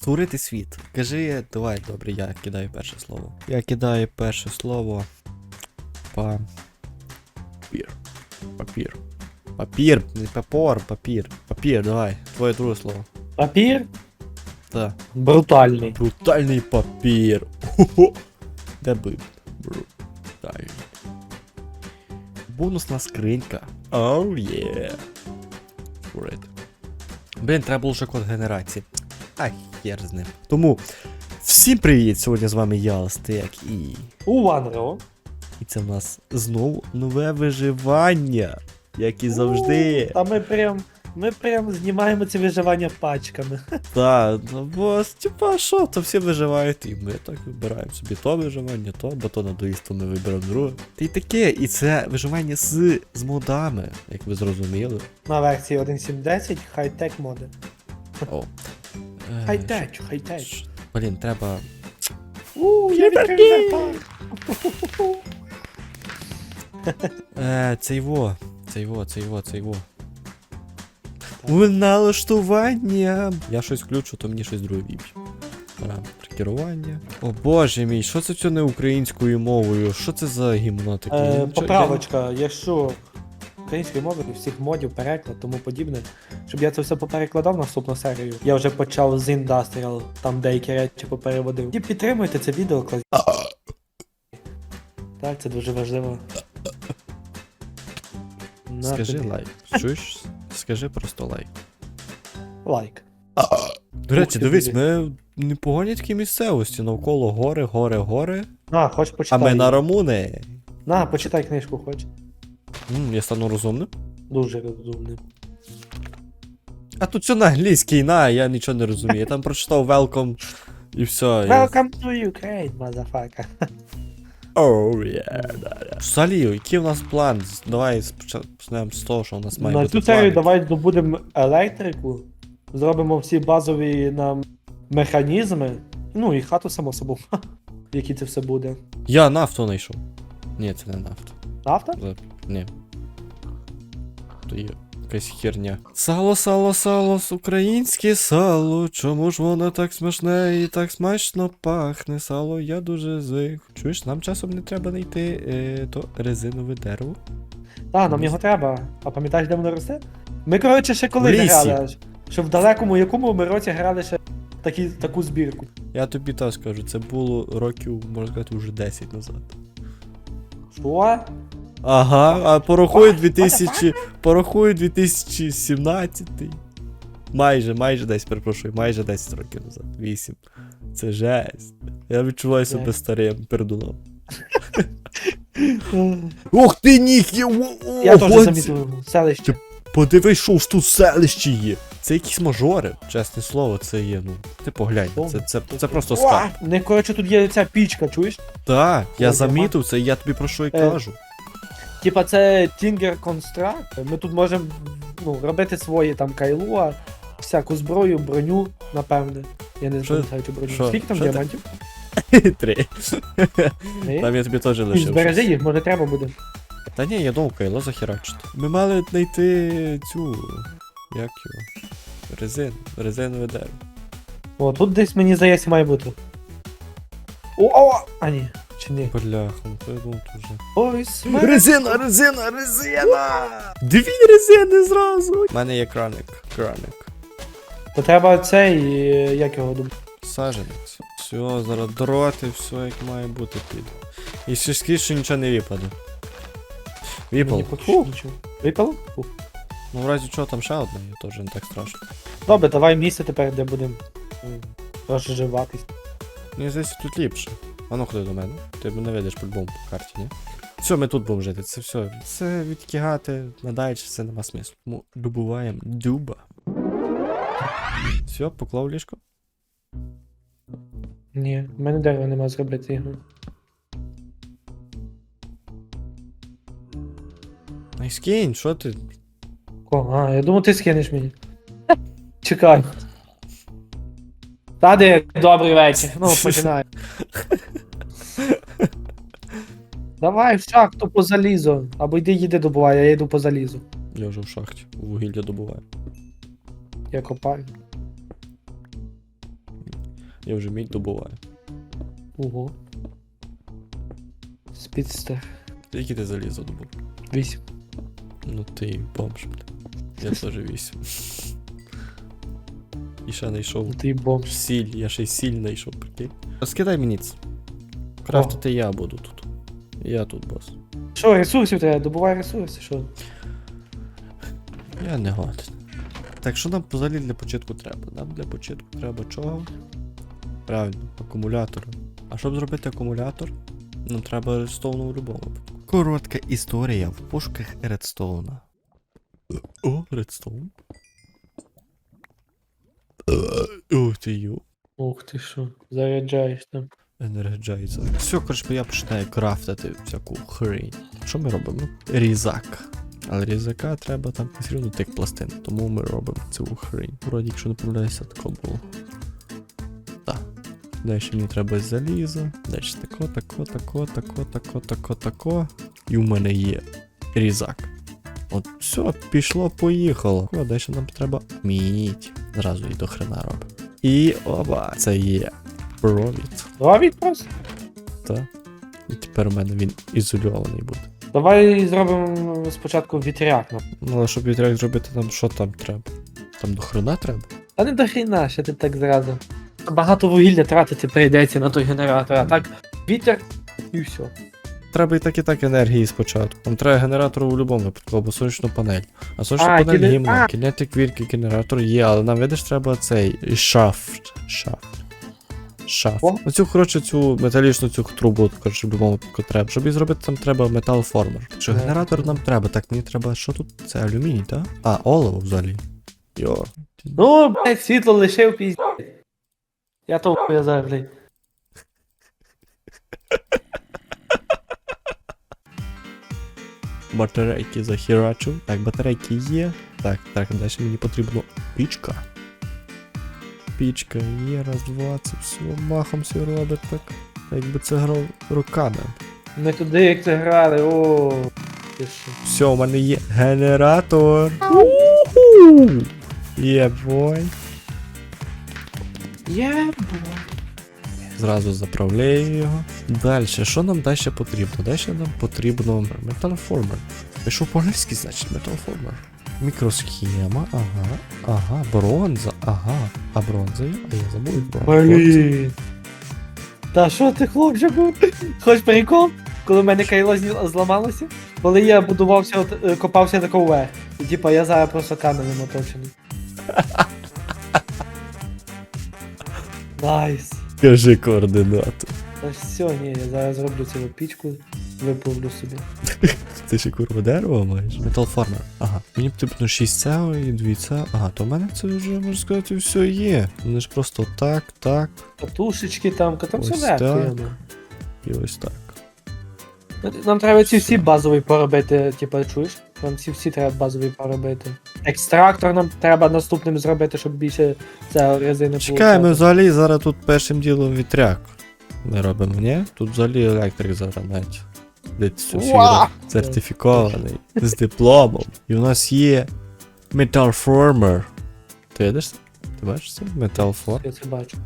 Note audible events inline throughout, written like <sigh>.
Створити світ. Кажи, давай, добре, я кидаю перше слово. Я кидаю перше слово. Папір. Папір. Папір, не папор, папір. Папір, давай. Твоє друге слово. Папір Так. брутальний. Брутальний папір. Хо-хо. Де би? Брутальний. Бонусна скринька. Оу є. Створити. Блін, треба було ще код генерації. Ай, хер з ним. Тому. Всім привіт! Сьогодні з вами я, Астек, і. У Ванро. І це в нас знову нове виживання. Як і завжди. А ми прям. Ми прям знімаємо це виживання пачками. <laughs> Так, ну бо типа що, то всі виживають, і ми так вибираємо собі то виживання, то, бо то надоїсть, то ми виберемо друге. Та й таке, і це виживання з, з модами, як ви зрозуміли. На версії 1.7.10 хай-тек моди. О. Е, Хай-теч, хай-теч. Блін, треба. Ууу, я відкрив. Е, цей во, цей во, цей во, цей во. В налаштування. Я щось включу, то мені щось друге віб'є. Керування. О боже мій, що це все не українською мовою? Що це за гімно таке? Е, Поправочка, якщо українською мовою всіх модів, переклад, тому подібне, щоб я це все поперекладав наступну серію. Я вже почав з Industrial, там деякі речі попереводив. І підтримуйте це відео, клас. Так, це дуже важливо. На Скажи тобі. лайк. Чуєш? Скажи просто лайк. Лайк. До речі, ти, дивись, ми не погані такі місцевості, навколо гори, гори, гори. На, хоч А почитай. ми на Рамуни. На, почитай книжку, хоч. М, я стану розумним. Дуже розумний. А тут все на англійській, на, я нічого не розумію. Я там прочитав welcome і все. я- Welcome to Ukraine, motherfucker. Oh, yeah, да, да. Взагалі, який у нас план? Давай спочатку почнемо з того, що у нас має На бути цю серію план. давай здобудемо електрику, зробимо всі базові нам механізми. Ну і хату само собою. <laughs> В якій це все буде. Я нафту знайшов. Ні, це не нафта. Нафта? Ні. То є якась херня. Сало, сало, сало, українське сало. Чому ж воно так смачне і так смачно пахне? Сало, я дуже звик. Чуєш, нам часом не треба знайти е, то резинове дерево. Так, нам його треба. А пам'ятаєш, де воно росте? Ми, коротше, ще коли В лісі. грали. Що в далекому якому ми році грали ще такі, таку збірку. Я тобі так скажу, це було років, можна сказати, вже 10 назад. Що? Ага, а порахуй 2000. Порахуй 2017. Майже, майже десь, перепрошую, майже 10 років назад. 8. Це жесть. Я відчуваю себе старим пердуном. <laughs> Ух ти ніхі! Я теж замітив селище. Подивись, що ж тут селище є. Це якісь мажори, чесне слово, це є, ну. Ти поглянь, це, це, це просто скарб. Не, коротше, тут є ця пічка, чуєш? Так, я замітив це, і я тобі про що і Е, кажу. Типа це Tinger Construct. Ми тут можемо ну, робити свої там кайлуа, всяку зброю, броню, напевне. Я не Що- пам'ятаю цю броню. що- Скільки там що ти- діамантів? <laughs> Три. Ні? Там я тобі теж лишив. Збережи їх, може треба буде. Та ні, я думав, кайло захерачити. Ми мали знайти цю. Як його? Резин. Резинове дерево. О, тут десь мені здається має бути. О, о! А ні, чи? Бляха, ну то я думав тут вже. Ой, смерть. Резина, резина, резина! Дві резини зразу! У мене є краник. Краник. То треба цей, е, як його дум- Саженець. Все, зараз дроти, все як має бути піде. І ще скільки нічого не випаде. Мені Випало. поки що нічого. Випало? Фу. Ну в разі чого там ще одне, є, теж не так страшно. Добре, давай місце тепер, де будемо м, розживатись. Мені здається, тут ліпше. А ну ходи до мене. Ти мене видиш по-любому по карті, ні? Все, ми тут будемо жити. Це все. Це відкигати надалі, це нема смислу. Тому добуваємо дуба. Все, поклав ліжко. Ні, в мене дерева нема зробити його. Ай скинь, що ти? Кого? А, я думав, ти скинеш мені. Чекай. Тади, добрий вечір. Ну, <laughs> починай. Давай в шахту по залізу. Або йди їди добувай, я йду по залізу. Я вже в шахті. Вугілля добуваю. Я копаю. Я вже мідь добуваю. Ого. Спідстер. Які ти залізо добув? Вісім. Ну ти бомж, бля. Я теж вісім. І ще знайшов ти бомж. сіль, я ще й сіль знайшов, прикинь. Скидай мені це. Крафтити я буду тут. Я тут бос. Що, ресурсів треба? Добувай ресурси, що? Я не годен. Так, що нам взагалі для початку треба? Нам для початку треба чого? Правильно, акумулятора. А щоб зробити акумулятор, нам треба редстоуну в будь-якому. Коротка історія в пошуках редстоуна. О, редстоун. Ух ти ю. Ух ти що, заряджаєш там. Енерджайзер. Все, коротше, я починаю крафтити всяку хрень. Що ми робимо? Різак. Але різака треба там все одно тих пластин. Тому ми робимо цю хрень. Вроді, якщо не помиляюся, тако було. Так. Далі мені треба залізо. Далі тако, тако, тако, тако, тако, тако, тако. І в мене є різак. От все, пішло, поїхало. О, далі нам треба мідь. Зразу і до хрена робимо. І оба, це є провід. Ловіть просто. Та. І тепер у мене він ізольований буде. Давай зробимо спочатку вітряк. ну. Ну, але щоб вітряк зробити, там що там треба? Там до хрена треба? Та не до хріна, що ти так зразу. Багато вугілля тратити прийдеться на той генератор, а так вітер і все. Треба і так і так енергії спочатку. Там треба генератор у будь-якому випадку, або сонячну панель. А сонячна А, панель кіне- гімна, кінетик вірки, генератор є, але нам видиш, треба цей шафт. Шафт. Шафт. О. Оцю, коротше, цю металічну цю трубу, коротше, в будь-якому випадку треба. Щоб її зробити, там треба метал формер. Що Е. генератор нам треба, так мені треба. Що тут? Це алюміній, так? А, олово взагалі. Йо. Ну, блядь, світло лишив пізді. Я то я блядь. Батарейки захерачу. Так, батарейки є. Так, так, далі мені потрібно пічка. Пічка є, раз, два, це все махом все робить так. Якби це грав руками. Не туди, як це грали, о. Все, у мене є генератор. Є бой. Є, Зразу заправляю його. Далі, що нам далі потрібно? Далі нам потрібно металформер. Пішов по-англійськи, значить, металформер. Мікросхема, ага, ага, бронза, ага. А бронза є? А я забув бронзу. Блін. Та що ти, хлопчику? Хоч прикол? Коли в мене кайло зламалося? Коли я будувався, от, е, копався тако вверх. І типа я зараз просто каменем оточений. <laughs> Найс. Кажи координати. Та все, ні, я зараз зроблю цю пічку, виплавлю собі. <laughs> Ти ще курва дерево маєш? Металформер. Ага. Мені б потрібно 6 цього і 2 цього. Ага, то в мене це вже, можна сказати, все є. Вони ж просто так, так Катушечки там, там все Ось легко. так. я думаю. і ось так. Нам треба ці всі базові поробити, типа, чуєш? Нам ці всі треба базові поробити. Екстрактор нам треба наступним зробити, щоб більше цього резини Чекай, ми взагалі зараз тут першим ділом вітряк. Ми робимо, ні? Тут взагалі електрик зараз навіть. Десь сертифікований, з дипломом. І у нас є Metalformer. Ти видиш? це? Ти бачиш це? Metalformer. Я це бачу.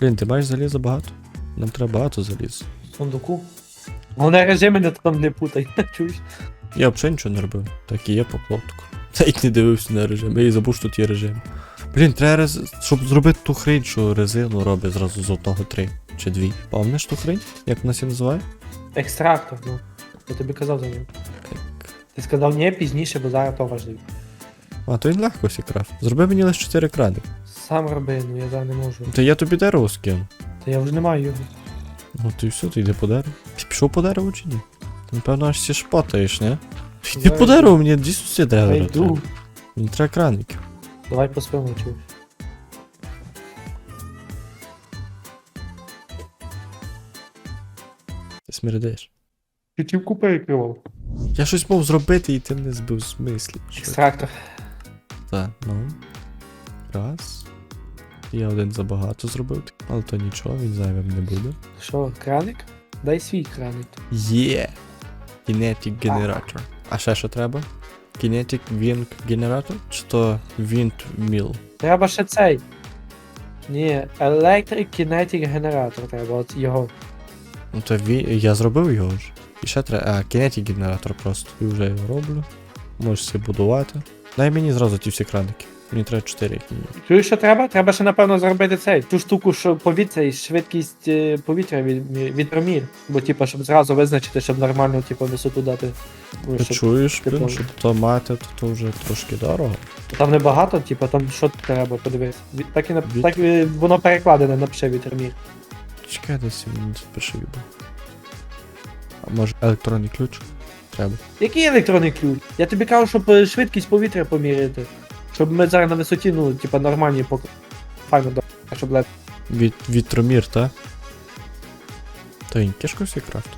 Блін, ти маєш заліза багато? Нам треба багато заліза. Сундуку. Головне режими не там не путай, <laughs> чуєш? Я взагалі нічого не робив. Так і є по клоптику. Навіть не дивився на режим. Я і забув, що тут є режим. Блін, треба рез... щоб зробити ту хрень, що резину робить зразу з одного три чи дві. Пам'ятаєш ту хрень? Як вона її називає? Екстрактор, ну. Я тобі казав за нього. Так. Ти сказав ні пізніше, бо зараз то важливо. А, то він легко сікрав. Зроби мені лише 4 крани. Сам роби, ну я зараз не можу. Та я тобі дерево скину. Та я вже не маю його. Ну ти все, ти йди по дереву. Ти пішов по дереву чи ні? Ти, напевно, аж всі шпатаєш, не? Йди Давай. по дереву, мені дійсно всі Я дерева. йду. треба. Мені треба краників. Давай поспимо, чуєш. Ти смердиш. Пітівку перекривав. Я щось мав зробити і ти не збив з мислі. Що? Екстрактор. Так, ну. Раз. Я один забагато зробив, але то нічого, він зайвим не буде. Що, краник? Дай свій краник. Є! Kinetic Generator. А ще що треба? Kinetic Wing Generator? Чи то Wind Mill? Треба ще цей. Ні, Electric Kinetic Generator треба, от його. Ну то ві... я зробив його ж. І ще треба. А, Kinetic Generator просто. І вже його роблю. Можеш себе будувати. Дай мені зразу ті всі краники. Мені треба 4 як мінімум. Чуєш, що треба? Треба ще, напевно, зробити цей. Ту штуку, що повітря і швидкість е, повітря від, вітромір. Бо, типа, щоб зразу визначити, щоб нормально, типу, висоту дати. Ну, Ти щоб- чуєш, типу- блін, щоб то мати, то, то вже трошки дорого. Там небагато, типу, там що треба, подивись. Ві- Так і на Від- так і воно перекладене напише вітромір. Чекай, десь мені запиши відео. А може електронний ключ? Треба. Який електронний ключ? Я тобі кажу, щоб е, швидкість повітря поміряти. Щоб ми зараз на висоті, ну, типа, нормальні пок... Файно до. Щоб лед. Від, вітромір, та? Та він кішку всі крафт.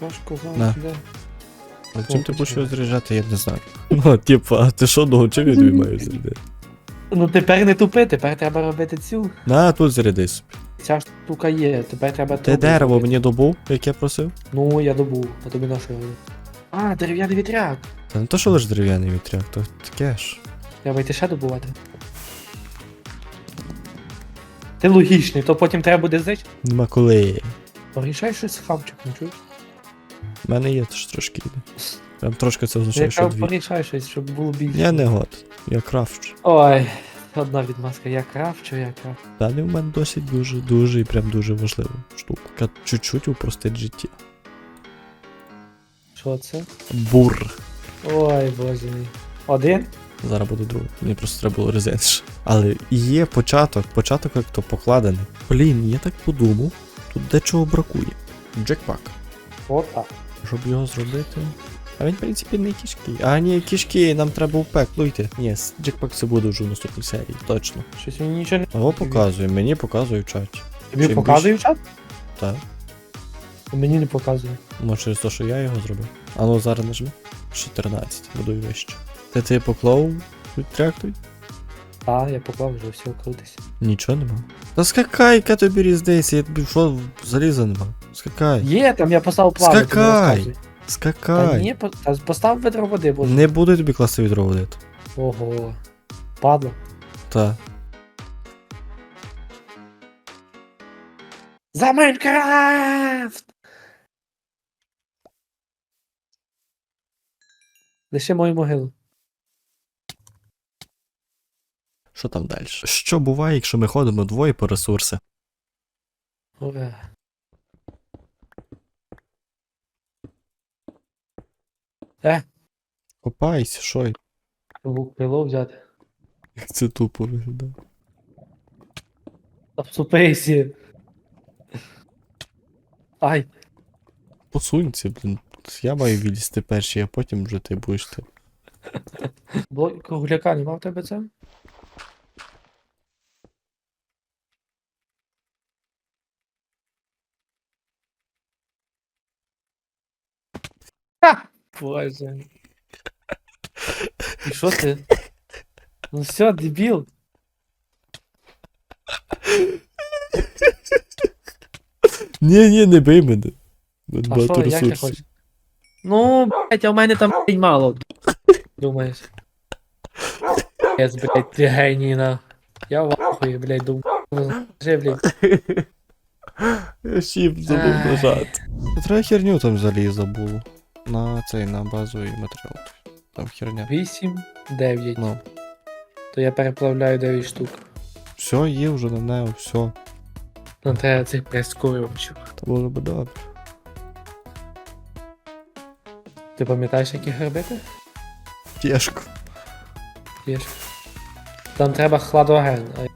Важко На. де? А чим ти будеш його заряджати, я не знаю. <laughs> Ну, типа, а ти що думав, чим я тобі маю зарядити? Ну тепер не тупи, тепер треба робити цю. На, тут заряди собі. Ця штука є, тепер треба Ти дерево мені добув, як я просив? Ну, я добув, а тобі на що я говорю? А, дерев'яний вітряк. Та не то, що лише дерев'яний вітряк, то таке ж. Треба йти ще добувати. Ти логічний, то потім треба буде зич. Нема коли. Порішай щось з хавчиком, чуєш? У мене є теж трошки йде. Прям трошки це Я означає, що кажу, дві. порішай щось, щоб було більше. Я не год, я крафчу. Ой, одна відмазка, я крафчу, я крафчу. Далі в мене досить дуже, дуже і прям дуже важлива штука. Яка чуть-чуть упростить життя. Що це? Бур. Ой, боже мій. Один? Зараз буде другий. Мені просто треба було резенш. Але є початок, початок як то покладений. Блін, я так подумав, тут дечого бракує. Джекпак. Отак. Щоб його зробити. А він, в принципі, не кішки. А ні, кішки, нам треба в пекло йти. Ні, джекпак це буде вже в наступній серії, точно. Щось мені нічого не. Його показує, мені показує в чаті. Тобі чим показує в чат? Так. Мені не показує. Може через те, що я його зробив. А ну зараз нажми. 14, буду і вище. Ти ти поклав тряк той? А, я поклав вже все крутись. Нічого нема. Та скакай, яка тобі різниця, я тобі що заліза нема. Скакай. Є, там я поставив плавати. тобі Скакай! Та Скакай. ні, по- та постав ведро води, боже. Не буду тобі класти відро водити. Ого. Падло. Та. За Майнкрафт! Лише мою могилу. Що там далі? Що буває, якщо ми ходимо двоє по ресурси? Ура. Е, Копайся, що? й? лук крило взяти. Як це тупо виглядає. Обступися. Ай, Посунься, блін. Я маю вилізти перший, а потім вже ти будеш ти. блок кругляка нема в тебе це? Ха! Боже. І що ти? Ну все, дебіл. Ні, ні, не бий мене. Мене А багато що, як ти ресурсів. Ну, блять, а в мене там блядь, мало. Думаєш? Я, блядь, ти геній. Я в ахуї, блядь, думаю. Скажи, блядь. Я ще забув Ай. нажати. Треба херню там взагалі забув. На цей, на базовий матеріал. Там херня. 8, 9. Ну. То я переплавляю 9 штук. Все, є вже на нео, все. Нам треба цих прискорювачів. Та було би добре. Ти пам'ятаєш, як їх робити? Тяжко. Там треба хладоген. а-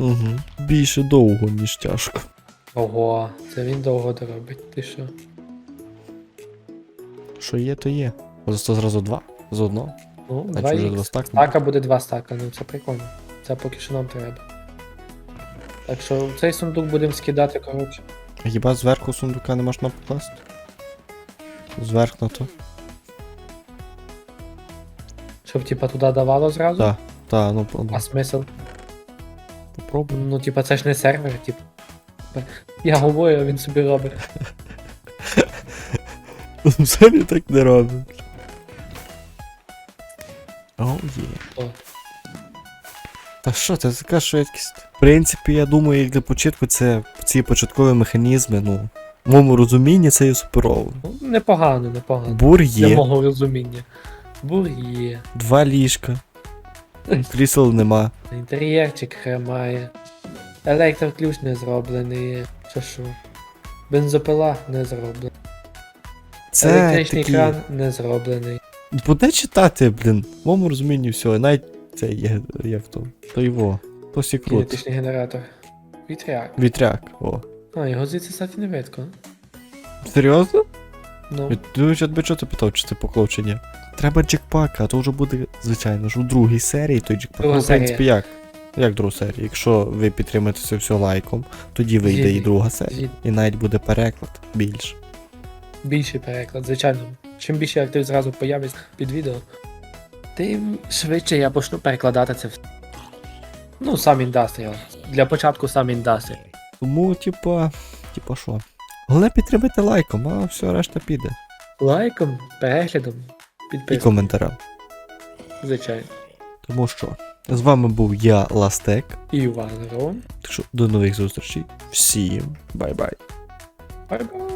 Угу. Більше довго, ніж тяжко. Ого, це він довго доробить. Ти що? Що є, то є. Просто зразу два? З одного? Ну, А 2 вже два стака? Стака буде 2 стака, ну це прикольно. Це поки що нам треба. Так що цей сундук будемо скидати, коротше. А Хіба зверху сундука не можна покласти? Зверх на то. Щоб типа туди давало зразу. Так. Та, ну, ну А смисл? попробуй. Ну, типа, це ж не сервер, типу. Я говорю, а він собі робить. <laughs> Взагалі так не робить. Оу є. О. Та Та що, це така швидкість. В принципі, я думаю, як для початку це ці початкові механізми, ну, в моєму розумінні це є суперово. Ну, непогано, непогано. Бур Для є, мого розуміння. Бур є. два ліжка, крісел нема. Інтер'єрчик хремає. Електроключ не зроблений. Що що? Бензопила не зроблена. Це Електричний такі... кран не зроблений. Буде читати, блін. В моєму розумінні все. Навіть це є, як то. То його. То сі крут. Кінетичний генератор. Вітряк. Вітряк. О. А, його звідси кстати, не видко. Серйозно? Ну, Я тебе чого ти питав, чи це поклав чи ні. Треба джекпак, а то вже буде, звичайно ж, у другій серії той джекпак. Друга Ну, в принципі, серія. як? Як друга серія? Якщо ви підтримаєте це все лайком, тоді вийде і друга серія. Згідний. І навіть буде переклад більше. більший переклад, звичайно. Чим більше актив зразу появиться під відео, тим швидше я почну перекладати це все. Ну, сам індастріал. Для початку сам індастріал. Тому, типа, типа що? Головне підтримайте лайком, а все решта піде. Лайком, переглядом, І підпискою, коментарем. звичайно. Тому що з вами був я, Ластек. І Іван Ром. Так що до нових зустрічей. Всім бай-бай. Бай-бай!